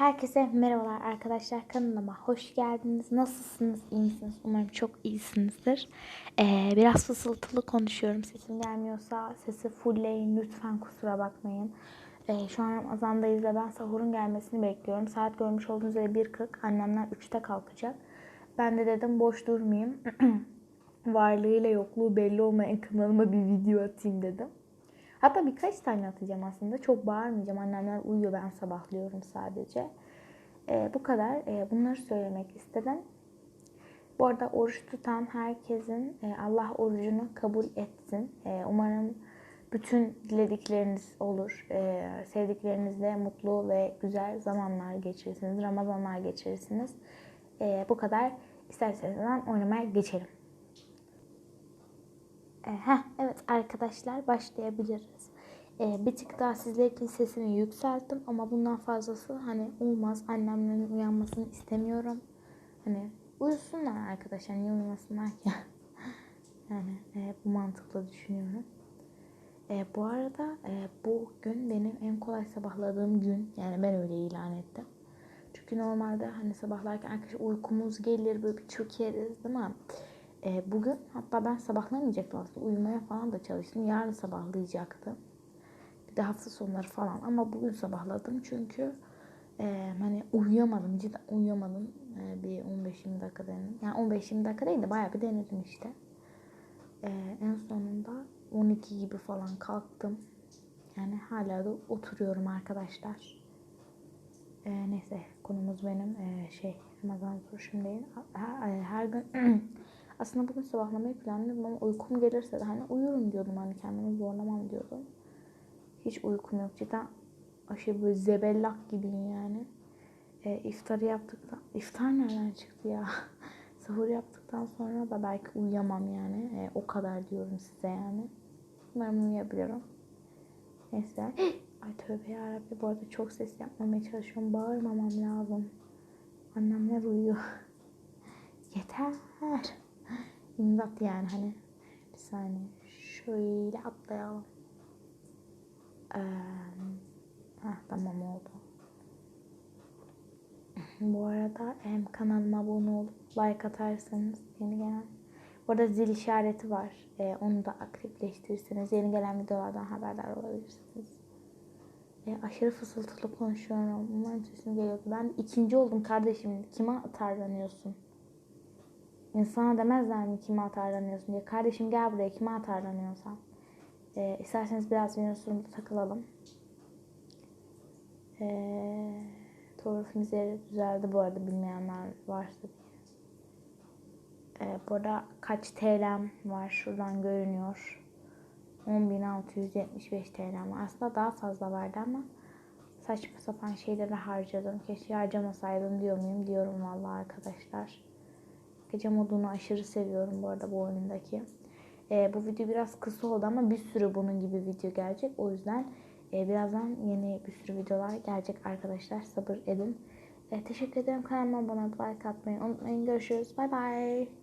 Herkese merhabalar arkadaşlar kanalıma hoş geldiniz. Nasılsınız? İyi misiniz? Umarım çok iyisinizdir. Ee, biraz fısıltılı konuşuyorum. Sesim gelmiyorsa sesi fullleyin. Lütfen kusura bakmayın. Ee, şu an Ramazan'dayız ve ben sahurun gelmesini bekliyorum. Saat görmüş olduğunuz üzere 1.40. Annemler 3'te kalkacak. Ben de dedim boş durmayayım. Varlığıyla yokluğu belli olmayan kanalıma bir video atayım dedim. Hatta birkaç tane atacağım aslında. Çok bağırmayacağım. Annemler uyuyor. Ben sabahlıyorum sadece. Ee, bu kadar. Ee, bunları söylemek istedim. Bu arada oruç tutan herkesin e, Allah orucunu kabul etsin. E, umarım bütün diledikleriniz olur. E, sevdiklerinizle mutlu ve güzel zamanlar geçirirsiniz. Ramazanlar geçirirsiniz. E, bu kadar. İsterseniz oynamaya geçelim. E, heh, evet arkadaşlar başlayabiliriz. E, bir tık daha sizler için sesimi yükselttim ama bundan fazlası hani olmaz. Annemlerin uyanmasını istemiyorum. Hani uyusunlar arkadaşlar niye uyumasınlar ki? yani e, bu mantıkla düşünüyorum. E, bu arada e, bu gün benim en kolay sabahladığım gün. Yani ben öyle ilan ettim. Çünkü normalde hani sabahlarken arkadaşlar uykumuz gelir böyle bir çökeriz değil mi? E, bugün hatta ben sabahlamayacaktım aslında. Uyumaya falan da çalıştım. Yarın sabahlayacaktım. Bir de hafta sonları falan. Ama bugün sabahladım çünkü e, hani uyuyamadım. Cidden uyuyamadım. E, bir 15-20 dakika denedim. Yani 15-20 dakika değil de bayağı bir denedim işte. E, en sonunda 12 gibi falan kalktım. Yani hala da oturuyorum arkadaşlar. E, neyse konumuz benim e, şey Ramazan oturuşum değil. Her, her gün aslında bugün sabahlamayı planlıyordum ama uykum gelirse de hani uyurum diyordum hani kendimi zorlamam diyordum. Hiç uykum yok cidden aşırı böyle zebellak gibiyim yani. E, iftarı yaptıktan, iftar nereden çıktı ya? Sahur yaptıktan sonra da belki uyuyamam yani. E, o kadar diyorum size yani. Umarım uyuyabilirim. Neyse. Ay tövbe yarabbi bu arada çok ses yapmamaya çalışıyorum. Bağırmamam lazım. Annemler uyuyor. Yeter. İmdat yani hani. Bir saniye. Şöyle atlayalım. Ee, heh, tamam oldu. Bu arada hem kanalıma abone olup like atarsanız yeni gelen bu arada zil işareti var. Ee, onu da aktifleştirirseniz yeni gelen videolardan haberdar olabilirsiniz. Ee, aşırı fısıltılı konuşuyorum. Umarım sesim. Ben ikinci oldum kardeşim. Kime atarlanıyorsun? İnsana demezler mi kime atarlanıyorsun diye. Kardeşim gel buraya kime atarlanıyorsan. Ee, isterseniz biraz sorumda takılalım. Ee, Tuğrul'un üzeri düzeldi bu arada bilmeyenler varsa diye. Ee, burada kaç TL'm var şuradan görünüyor. 10.675 TL'm var. Aslında daha fazla vardı ama saçma sapan şeyleri harcadım. Keşke harcamasaydım diyor muyum? Diyorum vallahi arkadaşlar. Gece modunu aşırı seviyorum bu arada bu oyundaki. Ee, bu video biraz kısa oldu ama bir sürü bunun gibi video gelecek. O yüzden e, birazdan yeni bir sürü videolar gelecek arkadaşlar. Sabır edin. E, teşekkür ederim. Kanalıma abone olup like atmayı unutmayın. Görüşürüz. Bay bay.